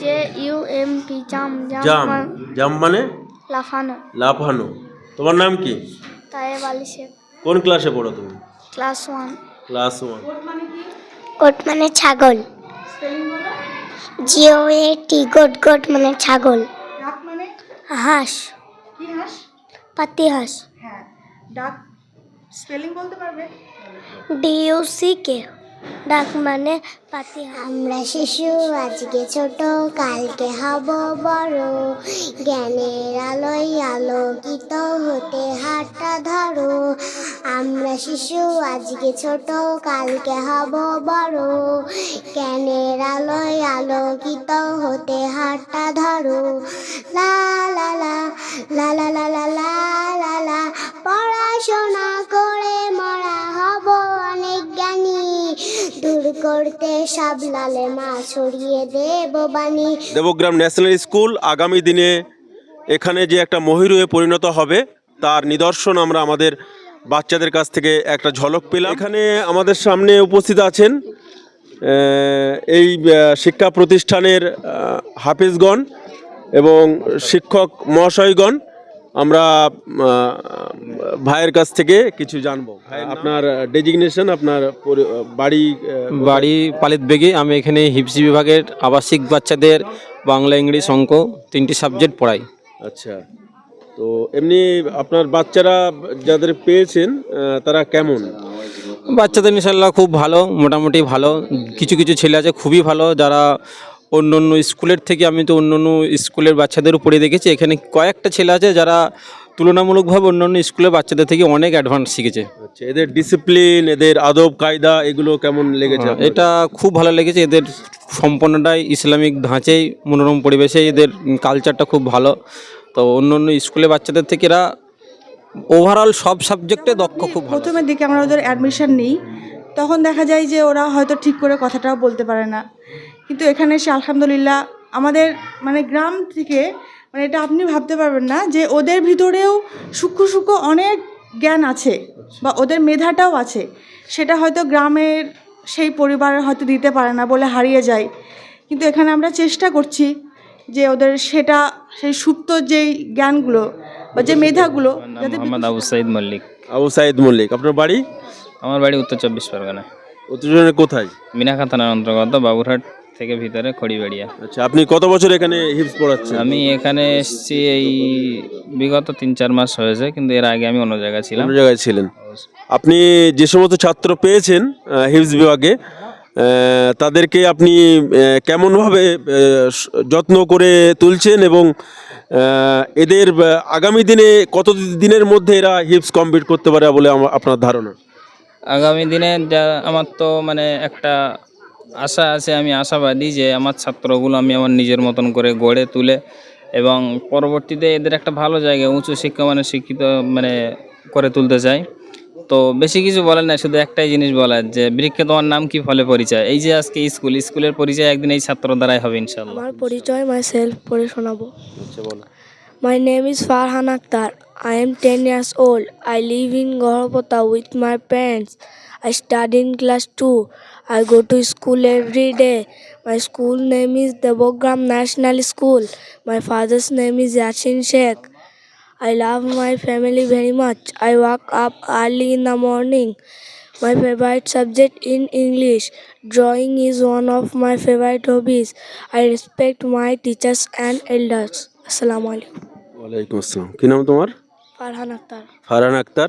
J U M P jump jump jump মানে? লাফানো লাফানো তোমার নাম কি? তায়েব আলী শেখ কোন ক্লাসে পড়ো তুমি? Class one class one goat মানে ছাগল। G O A T goat goat মানে ছাগল। মানে? হাঁস। পাতি হাঁস। হ্যাঁ। ডাক স্পেলিং বলতে পারবে? ডিউ সি কে ডাক মানে পাতি আমরা শিশু, আজকে ছোট, কালকে হব বড়। জ্ঞানের আলোয় আলোকিত হতে হাটটা ধরো। আমরা শিশু, আজকে ছোট, কালকে হব বড়। জ্ঞানের আলোয় আলোকিত হতে হাটটা ধরো। লা লা লা লা লা লা লা দূর করতে মা ছড়িয়ে দেব বাণী দেবগ্রাম ন্যাশনাল স্কুল আগামী দিনে এখানে যে একটা মহিরুহে পরিণত হবে, তার নিদর্শন আমরা আমাদের বাচ্চাদের কাছ থেকে একটা ঝলক পেলাম। এখানে আমাদের সামনে উপস্থিত আছেন এই শিক্ষা প্রতিষ্ঠানের হাফিজগণ এবং শিক্ষক মহাশয়গণ। আমরা ভাইয়ের কাছ থেকে কিছু জানব। আপনার ডেজিগনেশন আপনার বাড়ি বাড়ি পালিত বেগে আমি এখানে হিপসি বিভাগের আবাসিক বাচ্চাদের বাংলা ইংলিশ অঙ্ক তিনটি সাবজেক্ট পড়াই। আচ্ছা তো এমনি আপনার বাচ্চারা যাদের পেয়েছেন তারা কেমন? বাচ্চাদের ইনশাল্লাহ খুব ভালো মোটামুটি ভালো। কিছু কিছু ছেলে আছে খুবই ভালো যারা অন্য অন্য স্কুলের থেকে আমি তো অন্য অন্য স্কুলের বাচ্চাদেরও পড়ে দেখেছি। এখানে কয়েকটা ছেলে আছে যারা তুলনামূলকভাবে অন্য অন্য স্কুলের বাচ্চাদের থেকে অনেক অ্যাডভান্স শিখেছে। আচ্ছা এদের ডিসিপ্লিন এদের আদব কায়দা এগুলো কেমন লেগেছে আপনার? এটা খুব ভালো লেগেছে। এদের সম্পূর্ণটাই ইসলামিক ধাঁচেই মনোরম পরিবেশে এদের কালচারটা খুব ভালো। তো অন্য অন্য স্কুলে বাচ্চাদের থেকে এরা ওভারঅল সব সাবজেক্টে দক্ষ খুব ভালো। প্রথমের দিকে আমরা ওদের অ্যাডমিশন নিই। তখন দেখা যায় যে ওরা হয়তো ঠিক করে কথাটাও বলতে পারে না। কিন্তু এখানে এসে আলহামদুলিল্লাহ আমাদের মানে গ্রাম থেকে মানে এটা আপনি ভাবতে পারবেন না যে ওদের ভিতরেও সূক্ষ্ম সূক্ষ্ম অনেক জ্ঞান আছে বা ওদের মেধাটাও আছে। সেটা হয়তো গ্রামের সেই পরিবারের হয়তো দিতে পারে না বলে হারিয়ে যায়। কিন্তু এখানে আমরা চেষ্টা করছি যে ওদের সেটা সেই সুপ্ত যেই জ্ঞানগুলো বা যে মেধাগুলো যাতে মোহাম্মদ আবু সাইদ মল্লিক। আবু সাইদ মল্লিক আপনার বাড়ি? আমার বাড়ি উত্তর চব্বিশ পরগনা। অতিজনের কোথায়? মিনাখা থানার অন্তর্গত বাবুরহাট। থেকে ভিতরে খড়িবাড়িয়া। আচ্ছা আপনি কত বছর এখানে হিপস পড়াচ্ছেন? আমি এখানে এসেছি এই বিগত তিন চার মাস হয়েছে কিন্তু এর আগে আমি অন্য জায়গায় ছিলাম। অন্য জায়গায় ছিলেন। আপনি যে সমস্ত ছাত্র পেয়েছেন হিপস বিভাগে তাদেরকে আপনি কেমনভাবে যত্ন করে তুলছেন এবং এদের আগামী দিনে কত দিনের মধ্যে এরা হিপস কমপ্লিট করতে পারে বলে আপনার ধারণা? আগামী দিনে যা আমার তো মানে একটা আশা আছে আমি আশাবাদী যে আমার ছাত্রগুলো আমি আমার নিজের মতন করে গড়ে তুলে এবং পরবর্তীতে এদের একটা ভালো জায়গায় উঁচু শিক্ষা মানে শিক্ষিত মানে করে তুলতে চাই তো বেশি কিছু বলার না শুধু একটাই জিনিস বলার যে বৃক্ষে তোমার নাম কি ফলে পরিচয় এই যে আজকে স্কুল স্কুলের পরিচয় একদিন এই ছাত্র দ্বারাই হবে ইনশাল্লাহ আমার পরিচয় মাই সেলফ পড়ে শোনাবো আচ্ছা বলো My name is Farhan Akhtar. I am 10 years old. I live in Gorapota with my parents. I study in class 2. I go to school every day. My school name is Debogram National School. My father's name is Yashin Sheikh. I love my family very much. I wake up early in the morning. My favorite subject in English. Drawing is one of my favorite hobbies. I respect my teachers and elders. Assalamu alaikum. ওয়ালাইকুম আসসালাম কি নাম তোমার ফারহান আক্তার ফারহান আক্তার